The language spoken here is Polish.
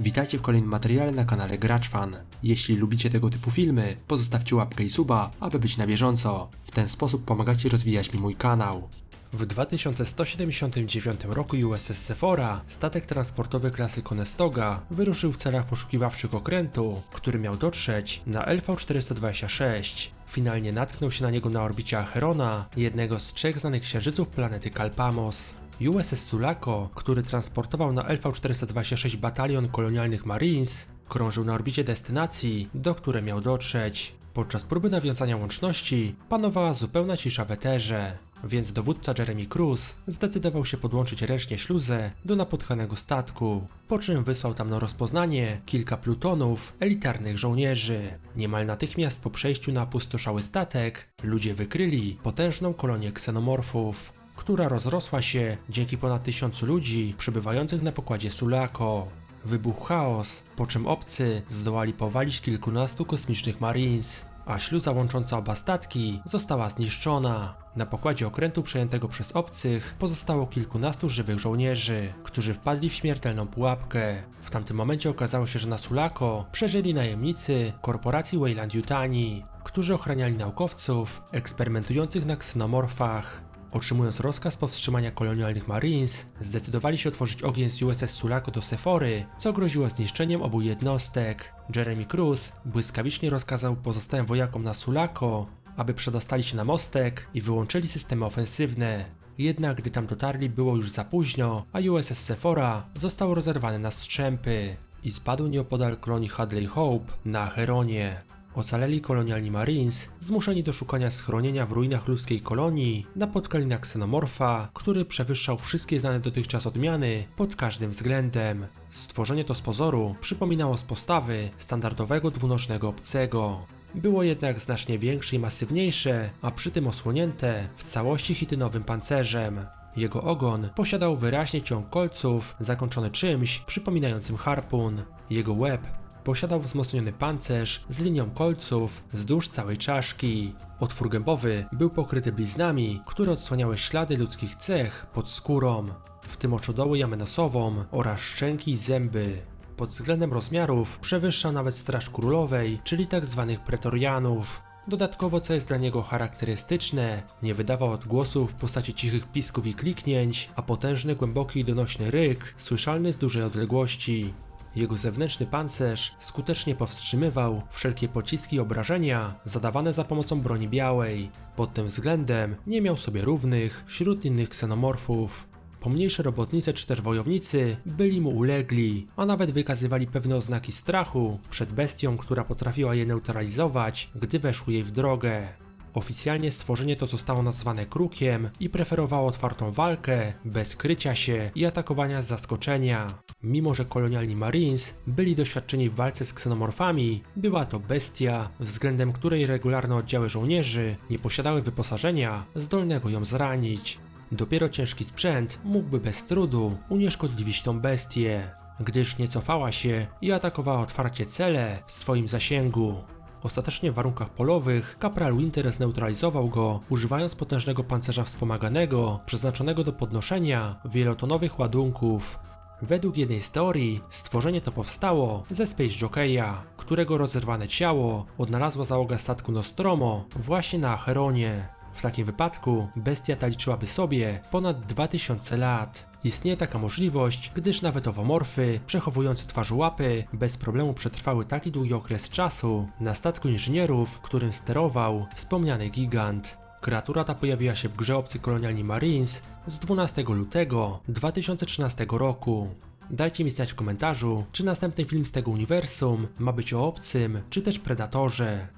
Witajcie w kolejnym materiale na kanale Graczfan. Jeśli lubicie tego typu filmy, pozostawcie łapkę i suba, aby być na bieżąco. W ten sposób pomagacie rozwijać mi mój kanał. W 2179 roku USS Sephora, statek transportowy klasy Conestoga, wyruszył w celach poszukiwawczych okrętu, który miał dotrzeć na LV-426. Finalnie natknął się na niego na orbicie Acherona, jednego z trzech znanych księżyców planety Kalpamos. USS Sulaco, który transportował na LV-426 batalion kolonialnych Marines, krążył na orbicie destynacji, do której miał dotrzeć. Podczas próby nawiązania łączności panowała zupełna cisza w eterze, więc dowódca Jeremy Cruz zdecydował się podłączyć ręcznie śluzę do napotkanego statku, po czym wysłał tam na rozpoznanie kilka plutonów elitarnych żołnierzy. Niemal natychmiast po przejściu na opustoszały statek, ludzie wykryli potężną kolonię ksenomorfów, która rozrosła się dzięki ponad tysiącu ludzi przybywających na pokładzie Sulaco. Wybuchł chaos, po czym obcy zdołali powalić kilkunastu kosmicznych Marines, a śluza łącząca oba statki została zniszczona. Na pokładzie okrętu przejętego przez obcych pozostało kilkunastu żywych żołnierzy, którzy wpadli w śmiertelną pułapkę. W tamtym momencie okazało się, że na Sulaco przeżyli najemnicy korporacji Weyland Yutani, którzy ochraniali naukowców eksperymentujących na ksenomorfach. Otrzymując rozkaz powstrzymania kolonialnych Marines, zdecydowali się otworzyć ogień z USS Sulaco do Sephory, co groziło zniszczeniem obu jednostek. Jeremy Cruz błyskawicznie rozkazał pozostałym wojakom na Sulaco, aby przedostali się na mostek i wyłączyli systemy ofensywne. Jednak gdy tam dotarli było już za późno, a USS Sephora został rozerwany na strzępy i spadł nieopodal kolonii Hadley Hope na Heronie. Ocaleli kolonialni Marines, zmuszeni do szukania schronienia w ruinach ludzkiej kolonii, napotkali na ksenomorfa, który przewyższał wszystkie znane dotychczas odmiany pod każdym względem. Stworzenie to z pozoru przypominało z postawy standardowego dwunożnego obcego. Było jednak znacznie większe i masywniejsze, a przy tym osłonięte w całości chitynowym pancerzem. Jego ogon posiadał wyraźnie ciąg kolców zakończony czymś przypominającym harpun. Jego łeb posiadał wzmocniony pancerz z linią kolców wzdłuż całej czaszki. Otwór gębowy był pokryty bliznami, które odsłaniały ślady ludzkich cech pod skórą, w tym oczodoły jamę nosową oraz szczęki i zęby. Pod względem rozmiarów przewyższa nawet Straż Królowej, czyli tzw. pretorianów. Dodatkowo, co jest dla niego charakterystyczne, nie wydawał odgłosów w postaci cichych pisków i kliknięć, a potężny, głęboki i donośny ryk słyszalny z dużej odległości. Jego zewnętrzny pancerz skutecznie powstrzymywał wszelkie pociski i obrażenia zadawane za pomocą broni białej. Pod tym względem nie miał sobie równych wśród innych ksenomorfów. Pomniejsze robotnice czy też wojownicy byli mu ulegli, a nawet wykazywali pewne oznaki strachu przed bestią, która potrafiła je neutralizować, gdy weszły jej w drogę. Oficjalnie stworzenie to zostało nazwane krukiem i preferowało otwartą walkę, bez krycia się i atakowania z zaskoczenia. Mimo, że kolonialni Marines byli doświadczeni w walce z ksenomorfami, była to bestia, względem której regularne oddziały żołnierzy nie posiadały wyposażenia zdolnego ją zranić. Dopiero ciężki sprzęt mógłby bez trudu unieszkodliwić tą bestię, gdyż nie cofała się i atakowała otwarcie cele w swoim zasięgu. Ostatecznie w warunkach polowych kapral Winter zneutralizował go, używając potężnego pancerza wspomaganego, przeznaczonego do podnoszenia wielotonowych ładunków. Według jednej z teorii, stworzenie to powstało ze Space Jockey'a, którego rozerwane ciało odnalazła załoga statku Nostromo właśnie na Acheronie. W takim wypadku bestia ta liczyłaby sobie ponad 2000 lat. Istnieje taka możliwość, gdyż nawet owomorfy, przechowujące twarz łapy, bez problemu przetrwały taki długi okres czasu na statku inżynierów, którym sterował wspomniany gigant. Kreatura ta pojawiła się w grze obcy kolonialni Marines z 12 lutego 2013 roku. Dajcie mi znać w komentarzu, czy następny film z tego uniwersum ma być o obcym, czy też predatorze.